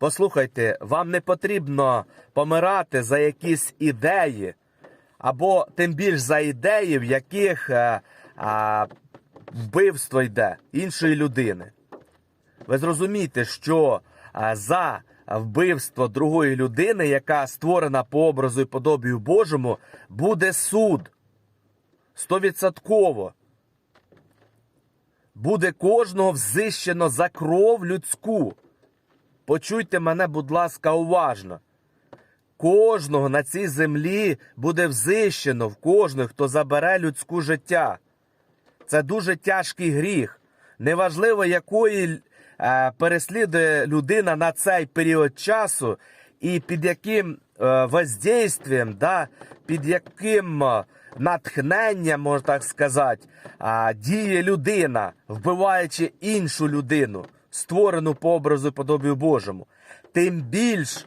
Послухайте, вам не потрібно помирати за якісь ідеї, або тим більш за ідеї, в яких е, а, вбивство йде іншої людини. Ви зрозумієте, що а, за вбивство другої людини, яка створена по образу і подобію Божому, буде суд. Стовідсотково. Буде кожного взищено за кров людську. Почуйте мене, будь ласка, уважно. Кожного на цій землі буде взищено в кожного, хто забере людську життя. Це дуже тяжкий гріх. Неважливо, якої е, переслідує людина на цей період часу, і під яким е, воздействием, да, під яким е, натхненням, можна так сказати, а, діє людина, вбиваючи іншу людину, створену по образу і подобію Божому. Тим більш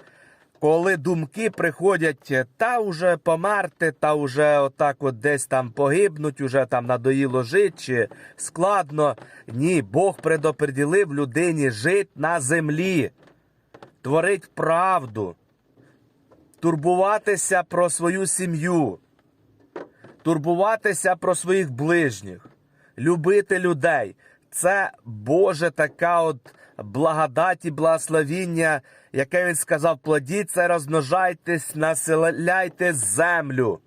коли думки приходять, е, та вже померти, та вже отак от десь там погибнуть, уже там надоїло жити, чи складно. Ні, Бог предоприділив людині жити на землі, творить правду, турбуватися про свою сім'ю, турбуватися про своїх ближніх, любити людей. Це Боже така от благодать і благословіння, яке він сказав: плодіться, розмножайтесь, населяйте землю.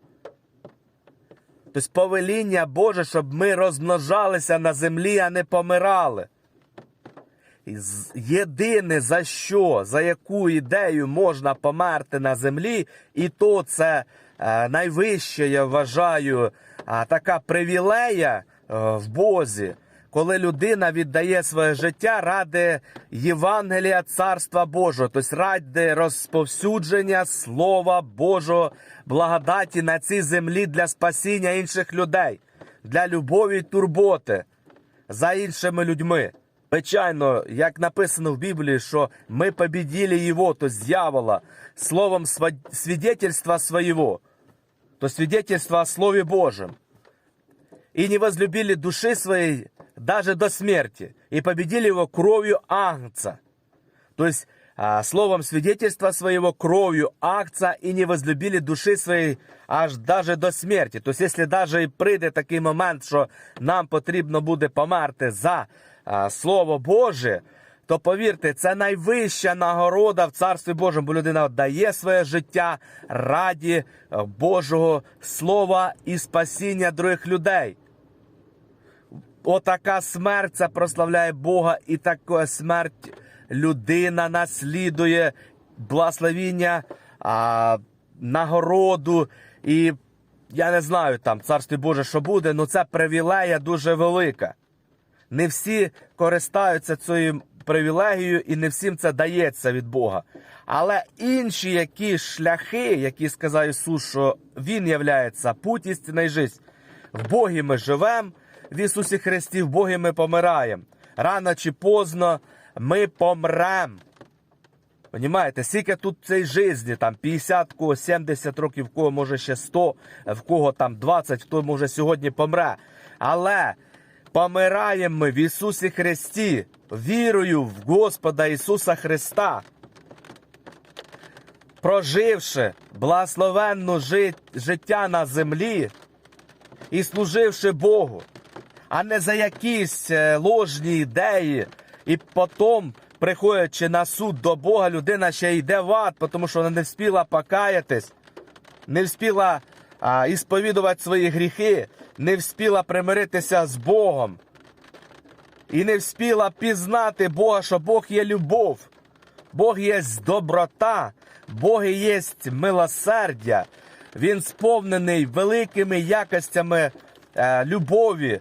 Тобто повеління Боже, щоб ми розмножалися на землі, а не помирали. Єдине за що, за яку ідею можна померти на землі, і то це е, найвище, я вважаю, така привілея е, в Бозі, коли людина віддає своє життя ради Євангелія Царства Божого, тобто ради розповсюдження Слова Божого благодаті на цій землі для спасіння інших людей, для любові і турботи за іншими людьми. Звичайно, як написано в Біблії, що ми побіділи його, то дьявола, словом свидетельства своего, то свидетельства о Слове Божьем. И не возлюбили души своей даже до смерти, и победили его кровью Агнца. То есть словом свидетельства своего, кровью акца и не возлюбили души своей аж даже до смерті. Тобто, якщо даже і прийде такий момент, що нам потрібно буде померти за Слово Боже, то повірте, це найвища нагорода в Царстві Божому, бо людина дає своє життя раді Божого Слова і спасіння других людей. Отака смерть це прославляє Бога, і така смерть людина наслідує благословіння, а, нагороду. І я не знаю там, царстві Боже, що буде, але це привілея дуже велика. Не всі користаються цією привілегією, і не всім це дається від Бога. Але інші які шляхи, які сказав Ісус, що Він являється путь істина і життя. В Богі ми живемо, в Ісусі Христі, в Богі ми помираємо. Рано чи поздно ми помрем. Понімаєте, скільки тут в цій житті, там 50, кого 70 років, в кого може ще 100, в кого там 20, хто може сьогодні помре. Але помираємо ми в Ісусі Христі, вірою в Господа Ісуса Христа. Проживши благословенну життя на землі і служивши Богу, а не за якісь е, ложні ідеї, і потім, приходячи на суд до Бога, людина ще йде в ад, тому що вона не встигла покаятись, не встигла а, ісповідувати свої гріхи, не встигла примиритися з Богом. І не встигла пізнати Бога, що Бог є любов, Бог є доброта, Бог є милосердя. Він сповнений великими якостями е, любові,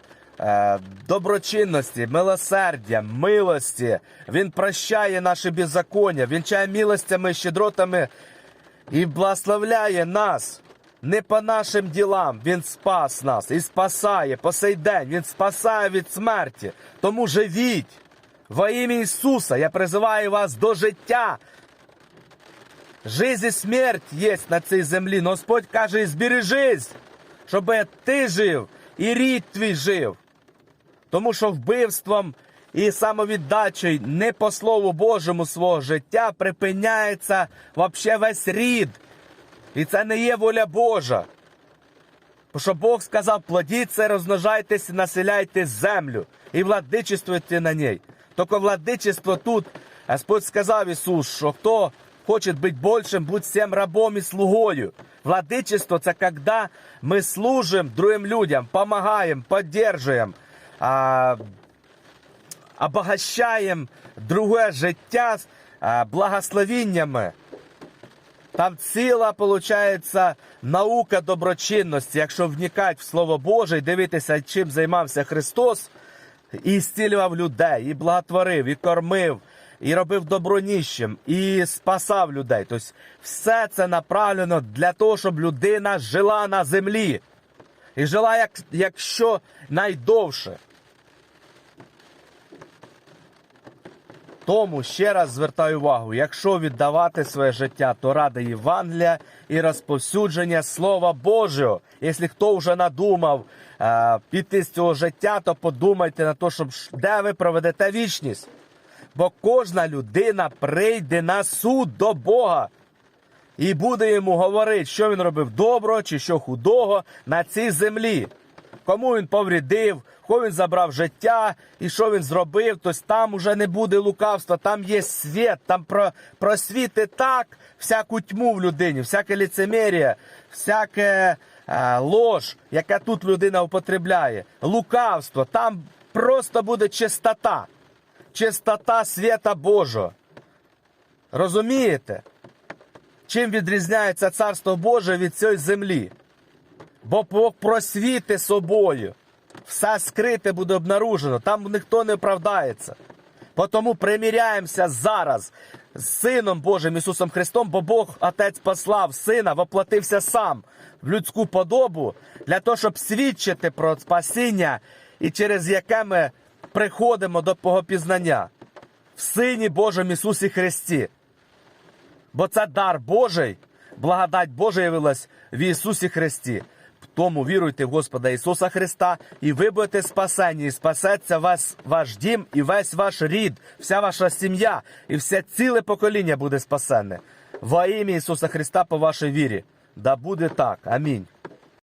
доброчинності, милосердя, милості. Він прощає наші беззаконня, вінчає милостями, щедротами і благословляє нас. Не по нашим ділам Він спас нас і спасає по сей день. Він спасає від смерті. Тому живіть. Во ім'я Ісуса я призиваю вас до життя. Жизнь і смерть є на цій землі. Господь каже, збережись, щоб ти жив і рід твій жив. Тому що вбивством і самовіддачею не по Слову Божому свого життя припиняється вообще весь рід. І це не є воля Божа. Бо що Бог сказав, плодіться, розмножайтесь, населяйте землю і владичествуйте на ній. Тільки владичество тут, Господь сказав Ісус, що хто хоче бути більшим, будь всім рабом і слугою. Владичество це коли ми служимо другим людям, допомагаємо, підтримуємо, а, обогащаємо друге життя а, благословіннями. Там ціла, виходить, наука доброчинності, якщо вникати в Слово Боже і дивитися, чим займався Христос, і зцілював людей, і благотворив, і кормив, і робив доброніщим, і спасав людей. Тобто все це направлено для того, щоб людина жила на землі. І жила, як, якщо найдовше. Тому ще раз звертаю увагу: якщо віддавати своє життя, то ради Євангелія і розповсюдження Слова Божого. Якщо хто вже надумав е, піти з цього життя, то подумайте на те, щоб де ви проведете вічність. Бо кожна людина прийде на суд до Бога і буде йому говорити, що він робив доброго чи що худого на цій землі. Кому він повредив, кого він забрав життя і що він зробив, тобто там уже не буде лукавства, там є світ, там про, просвіти так всяку тьму в людині, всяке ліцемерія, всяке е, лож, яка тут людина употребляє, лукавство, там просто буде чистота, чистота свята Божого. Розумієте? Чим відрізняється царство Боже від цієї землі? Бо Бог просвіти собою. Все скрите буде обнаружено, там ніхто не оправдається. Тому приміряємося зараз з Сином Божим Ісусом Христом, бо Бог Отець послав Сина, воплотився сам в людську подобу для того, щоб свідчити про спасіння, і через яке ми приходимо до Богопізнання в Сині Божому Ісусі Христі. Бо це дар Божий, благодать Божа явилась в Ісусі Христі. Тому віруйте в Господа Ісуса Христа, і ви будете спасені, і спасеться вас, ваш дім і весь ваш рід, вся ваша сім'я, і все ціле покоління буде спасене. Во ім'я Ісуса Христа по вашій вірі. Да буде так. Амінь.